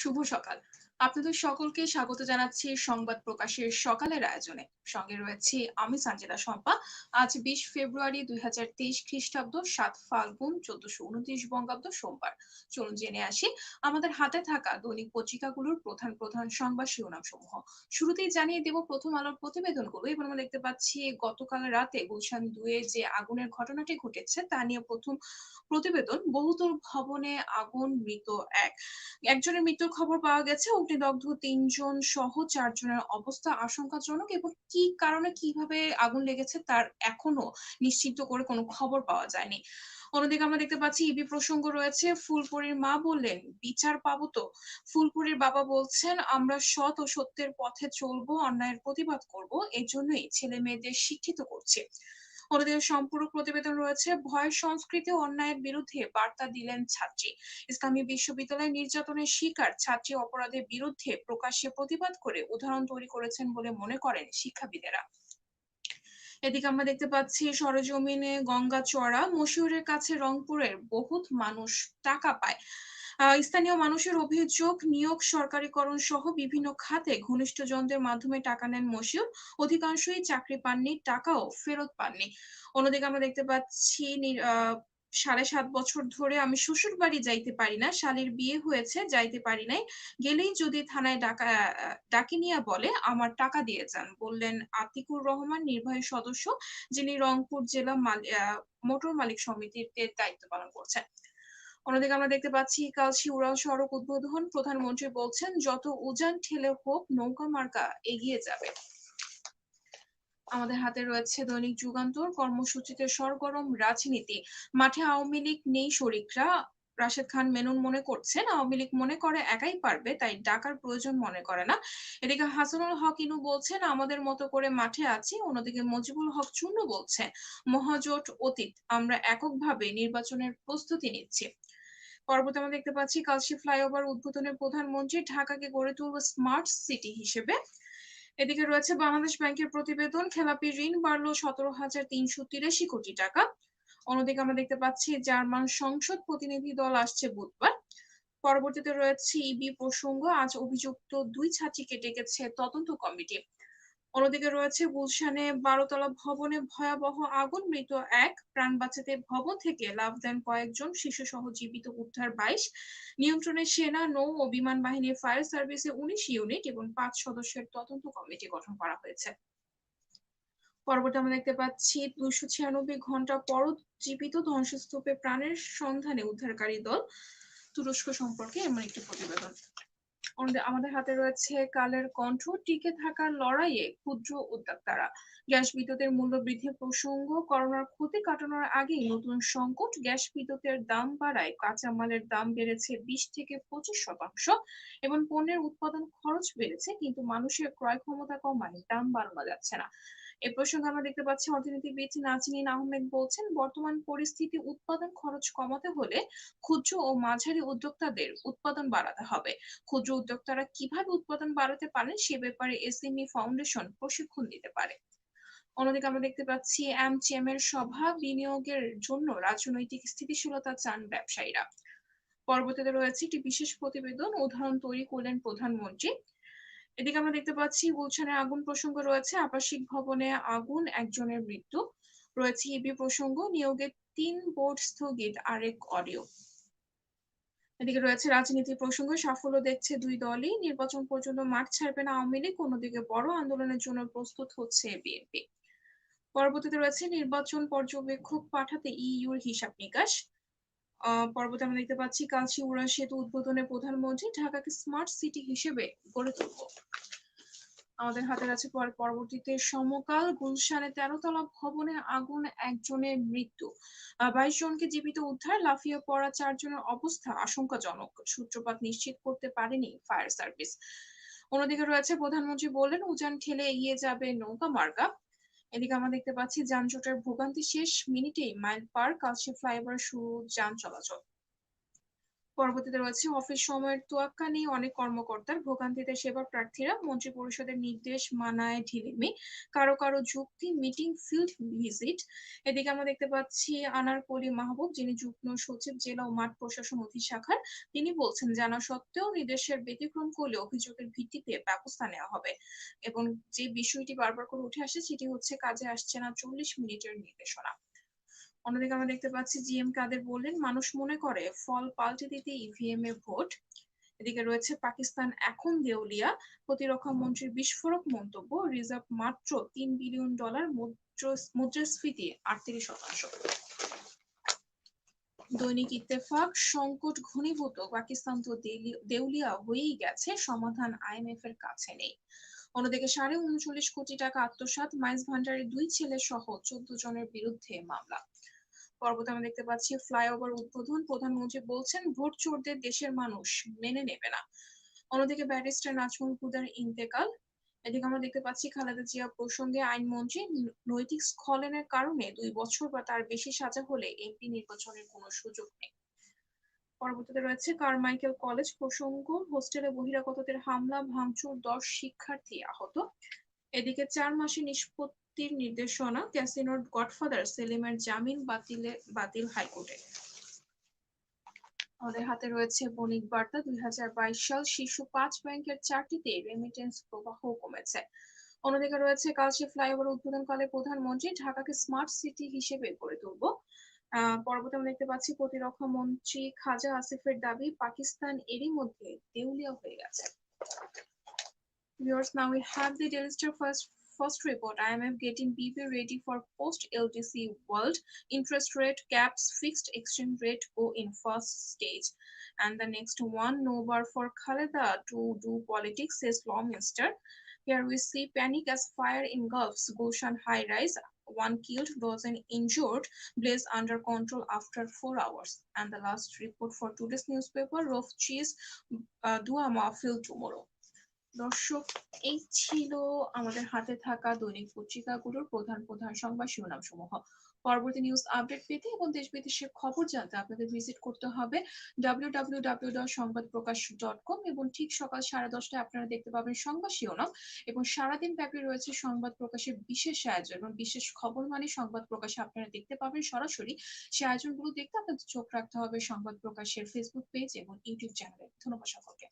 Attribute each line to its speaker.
Speaker 1: শুভ সকাল। আপনাদের সকলকে স্বাগত জানাচ্ছি সংবাদ প্রকাশের সকালের আয়োজনে। সঙ্গে রয়েছে আমি সঞ্জিতা শম্পা। আজ বিশ ফেব্রুয়ারি দুই হাজার তেইশ খ্রিস্টাব্দ, সাত ফাল্গুন, চোদ্দশো উনত্রিশ বঙ্গাব্দ, সোমবার। চলুন জেনে আসি, আমাদের হাতে থাকা দৈনিক পত্রিকাগুলোর প্রধান প্রধান সংবাদ শিরোনাম সমূহ শুরুতেই জানিয়ে দেব প্রথম আলোর প্রতিবেদনগুলো। এবং আমরা দেখতে পাচ্ছি, গতকাল রাতে গুলশান দুয়ে যে আগুনের ঘটনাটি ঘটেছে, তা নিয়ে প্রথম প্রতিবেদন, বহুতল ভবনে আগুন, মৃত এক। একজনের মৃত্যুর খবর পাওয়া গেছে অগ্নিদগ্ধ তিনজন সহ চারজনের অবস্থা আশঙ্কাজনক এবং কি কারণে কীভাবে আগুন লেগেছে তার এখনও নিশ্চিত করে কোনো খবর পাওয়া যায়নি। অন্যদিকে আমরা দেখতে পাচ্ছি, ইবি প্রসঙ্গ রয়েছে ফুলপুরির মা বললেন, বিচার পাবো তো। ফুলপুরির বাবা বলছেন, আমরা সৎ ও সত্যের পথে চলবো, অন্যায়ের প্রতিবাদ করব এই জন্যই ছেলে মেয়েদের শিক্ষিত করছে। অন্যদিকে সম্পূর্ণ প্রতিবেদন রয়েছে। ভয় সংস্কৃতি অন্যায়ের বিরুদ্ধে বার্তা দিলেন ছাত্রী। ইসলামী বিশ্ববিদ্যালয়ে নির্যাতনের শিকার ছাত্রী অপরাধের বিরুদ্ধে প্রকাশ্যে প্রতিবাদ করে উদাহরণ তৈরি করেছেন বলে মনে করেন শিক্ষাবিদেরা। এদিকে আমরা দেখতে পাচ্ছি, সরজমিনে গঙ্গা চড়া মশিউরের কাছে রংপুরের বহুত মানুষ টাকা পায়। স্থানীয় মানুষের অভিযোগ, নিয়োগ, সরকারিকরণ সহ বিভিন্ন খাতে ঘনিষ্ঠ ঘনিষ্ঠজনদের মাধ্যমে টাকা নেন মশিউর। অধিকাংশই চাকরি পাননি, টাকাও ফেরত পাননি। অন্যদিকে আমরা দেখতে পাচ্ছি সাড়ে সাত বছর ধরে আমি শ্বশুর বাড়ি যাইতে পারি না, শালির বিয়ে হয়েছে, যাইতে পারি নাই। গেলেই যদি থানায় ডাকা, ডাকিনিয়া বলে, আমার টাকা দিয়ে যান, বললেন আতিকুর রহমান, নির্বাহী সদস্য, যিনি রংপুর জেলা মোটর মালিক সমিতির দায়িত্ব পালন করছেন। অন্যদিকে আমরা দেখতে পাচ্ছি কালশি উড়াল সড়ক উদ্বোধন। প্রধানমন্ত্রী বলছেন, যত উজান ঠেলে হোক, নৌকা মার্কা এগিয়ে যাবে। আমাদের হাতে রয়েছে দৈনিক যুগান্তর, কর্মসূচিতে সরগরম রাজনীতি। মাঠে আওয়ামী লীগ নেই শরিকরা। রাশেদ খান মেনুন মনে করছেন, আওয়ামী লীগ মনে করে একাই পারবে, তাই ডাকার প্রয়োজন মনে করে না। এদিকে হাসানুল হক ইনু বলছেন, আমাদের মতো করে মাঠে আছি। অন্যদিকে মজিবুল হক চূর্ণ বলছে মহাজোট অতীত, আমরা এককভাবে নির্বাচনের প্রস্তুতি নিচ্ছি। পরবর্তী আমরা দেখতে পাচ্ছি কালশি ফ্লাইওভার উদ্বোধনের প্রধানমন্ত্রী ঢাকাকে গড়ে তুলব স্মার্ট সিটি হিসেবে। এদিকে রয়েছে বাংলাদেশ ব্যাংকের প্রতিবেদন, খেলাপি ঋণ বাড়লো সতেরো হাজার তিনশো তিরাশি কোটি টাকা। অন্যদিকে আমরা দেখতে পাচ্ছি জার্মান সংসদ প্রতিনিধি দল আসছে বুধবার। পরবর্তীতে রয়েছে ইবি প্রসঙ্গ, আজ অভিযুক্ত দুই ছাত্রীকে ডেকেছে তদন্ত কমিটি। অন্যদিকে রয়েছে গুলশানে বারোতলা ভবনে ভয়াবহ আগুন, মৃত এক, প্রাণ বাঁচাতে ভবন থেকে লাভ দেন কয়েকজন শিশু সহ জীবিত উদ্ধার বাইশ। নিয়ন্ত্রণে সেনা, নৌ ও বিমান বাহিনীর ফায়ার সার্ভিসে উনিশ ইউনিট এবং পাঁচ সদস্যের তদন্ত কমিটি গঠন করা হয়েছে। পরবর্তী আমরা দেখতে পাচ্ছি, দুইশো ছিয়ানব্বই ঘণ্টা পর জীবিত ধ্বংসস্তূপে প্রাণের সন্ধানে উদ্ধারকারী দল তুরস্ক সম্পর্কে এমন একটি প্রতিবেদন। আমাদের হাতে রয়েছে কালের কণ্ঠ। টিকে থাকার লড়াইয়ে ক্ষুদ্র উদ্যোক্তারা। গ্যাস বিদ্যুতের মূল্য বৃদ্ধির প্রসঙ্গ, করোনার ক্ষতি কাটানোর আগেই নতুন সংকট, গ্যাস বিদ্যুতের দাম বাড়ায় কাঁচামালের দাম বেড়েছে বিশ থেকে পঁচিশ শতাংশ, এবং পণ্যের উৎপাদন খরচ বেড়েছে, কিন্তু মানুষের ক্রয় ক্ষমতা কমায় দাম বাড়ানো যাচ্ছে না। এ প্রসঙ্গে আমরা দেখতে পাচ্ছি অর্থনীতিবিদ নাজনীন আহমেদ বলছেন, বর্তমান পরিস্থিতি উৎপাদন খরচ কমাতে হলে ক্ষুদ্র ও মাঝারি উদ্যোক্তাদের উৎপাদন বাড়াতে হবে। ক্ষুদ্র উদ্যোক্তারা কীভাবে উৎপাদন বাড়াতে পারেন সে ব্যাপারে এসএমই ফাউন্ডেশন প্রশিক্ষণ দিতে পারে। অন্যদিকে আমরা দেখতে পাচ্ছি এমচিএম এর সভা বিনিয়োগের জন্য রাজনৈতিক স্থিতিশীলতা চান ব্যবসায়ীরা। পরবর্তীতে রয়েছে একটি বিশেষ প্রতিবেদন, উদাহরণ তৈরি করলেন প্রধানমন্ত্রী। এদিকে আমরা দেখতে পাচ্ছি গুলশানের আগুন প্রসঙ্গ রয়েছে। আবাসিক ভবনে আগুন, একজনের মৃত্যু। রয়েছে ইবি প্রসঙ্গ নিয়োগের তিন বোর্ড স্থগিত, আরেক অডিও। এদিকে রয়েছে রাজনীতি প্রসঙ্গ, সাফল্য দেখছে দুই দলই, নির্বাচন পর্যন্ত মাঠ ছাড়বে না আওয়ামী লীগ, অন্যদিকে বড় আন্দোলনের জন্য প্রস্তুত হচ্ছে বিএনপি। পরবর্তীতে রয়েছে নির্বাচন পর্যবেক্ষক পাঠাতে ইইউর হিসাব নিকাশ। পরবর্তী আমরা দেখতে পাচ্ছি কালচি উড়ান সেতু উদ্বোধনে প্রধানমন্ত্রী ঢাকাকে স্মার্ট সিটি হিসেবে গড়ে তুলব। আমাদের হাতে আছে পরবর্তীতে সমকাল গুলশানে তেরোতলা ভবনে আগুন একজনের মৃত্যু। বাইশ জনকে জীবিত উদ্ধার, লাফিয়ে পড়া চারজনের অবস্থা আশঙ্কাজনক। সূত্রপাত নিশ্চিত করতে পারেনি ফায়ার সার্ভিস অন্যদিকে রয়েছে, প্রধানমন্ত্রী বললেন উজান ঠেলে এগিয়ে যাবে নৌকা মার্কা। এদিকে আমরা দেখতে পাচ্ছি যানজটের ভোগান্তি শেষ মিনিটেই মাইল পার কালশি ফ্লাইওভার শুরু যান চলাচল। পরবর্তীতে রয়েছে, অফিস সময়ের তোয়াক্কা নিয়ে অনেক কর্মকর্তার ভোগান্তিতে সেবা প্রার্থীরা মন্ত্রী পরিষদের নির্দেশ মানায় ঢিলেমি। কারও কারও যুক্তি মিটিং ফিল্ড ভিজিট এদিকে আমরা দেখতে পাচ্ছি আনারকলি মাহবুব, যিনি যুগ্ম সচিব, জেলা ও মাঠ প্রশাসন অধিশাখার। তিনি বলছেন, জানা সত্ত্বেও নির্দেশের ব্যতিক্রম করলে অভিযোগের ভিত্তিতে ব্যবস্থা নেওয়া হবে। এবং যে বিষয়টি বারবার করে উঠে আসে, সেটি হচ্ছে কাজে আসছে না চল্লিশ মিনিটের নির্দেশনা। অন্যদিকে আমরা দেখতে পাচ্ছি জিএম কাদের বললেন, মানুষ মনে করে ফল পাল্টে দিতে ইভিএম এ ভোট। এদিকে রয়েছে পাকিস্তান এখন দেউলিয়া, প্রতিরক্ষা মন্ত্রীর বিস্ফোরক মন্তব্য, রিজার্ভ মাত্র তিন বিলিয়ন ডলার মুদ্রাস্ফীতি, আটত্রিশ শতাংশ। দৈনিক ইত্তেফাক, সংকট ঘনীভূত, পাকিস্তান তো দেউলিয়া হয়েই গেছে, সমাধান আইএমএফ এর কাছে নেই। অন্যদিকে সাড়ে উনচল্লিশ কোটি টাকা আত্মসাৎ মাইজ ভান্ডারের দুই ছেলে সহ চোদ্দ জনের বিরুদ্ধে মামলা। পরবর্তী আমরা দেখতে পাচ্ছি ফ্লাইওভার উদ্বোধন। প্রধানমন্ত্রী বলছেন, ভোট চোরদের দেশের মানুষ মেনে নেবে না। অন্যদিকে ব্যারিস্টার নাজমুল হুদার ইন্তেকাল। এদিকে আমরা দেখতে পাচ্ছি খালেদা জিয়া প্রসঙ্গে আইনমন্ত্রী নৈতিক স্খলনের কারণে দুই বছর বা তার বেশি সাজা হলে এমপি নির্বাচনের কোনো সুযোগ নেই। পরবর্তীতে রয়েছে কারমাইকেল কলেজ প্রসঙ্গ। হোস্টেলে বহিরাগতদের হামলা, ভাঙচুর, দশ শিক্ষার্থী আহত। এদিকে চার মাসে নিষ্পত্তির নির্দেশনা ক্যাসিনোর গডফাদার সেলিমের জামিন বাতিলে বাতিল হাইকোর্টে। আমাদের হাতে রয়েছে বণিক বার্তা। দুই সাল শীর্ষ পাঁচ ব্যাংকের চারটিতে রেমিটেন্স প্রবাহ কমেছে। অন্যদিকে রয়েছে কালশি ফ্লাইওভার উদ্বোধনকালে প্রধানমন্ত্রী ঢাকাকে স্মার্ট সিটি হিসেবে গড়ে তুলব। পরবর্তী আমরা দেখতে পাচ্ছি প্রতিরক্ষা মন্ত্রী খাজা আসিফের দাবি পাকিস্তান এরই মধ্যে দেউলিয়া হয়ে গেছে। Viewers, now we have the Daily Star first first report. IMF getting BP ready for post LDC world. Interest rate caps, fixed exchange rate go in first stage. And the next one, no bar for Khaleda to do politics, says Law Minister. Here we see panic as fire engulfs Gulshan high rise. One killed, dozen injured, blaze under control after four hours. And the last report for today's newspaper, Rough Cheese, uh, Duama Field tomorrow. দর্শক, এই ছিল আমাদের হাতে থাকা দৈনিক পত্রিকাগুলোর প্রধান প্রধান সংবাদ শিরোনাম সমূহ পরবর্তী নিউজ আপডেট পেতে এবং দেশ বিদেশের খবর জানতে আপনাদের ভিজিট করতে হবে www.সংবাদপ্রকাশ.com এবং ঠিক সকাল সাড়ে দশটায় আপনারা দেখতে পাবেন সংবাদ শিরোনাম এবং সারাদিন ব্যাপী রয়েছে সংবাদ প্রকাশের বিশেষ আয়োজন এবং বিশেষ খবর মানে সংবাদ প্রকাশে আপনারা দেখতে পাবেন সরাসরি। সেই আয়োজনগুলো দেখতে আপনাদের চোখ রাখতে হবে সংবাদ প্রকাশের ফেসবুক পেজ এবং ইউটিউব চ্যানেলে ধন্যবাদ সকলকে।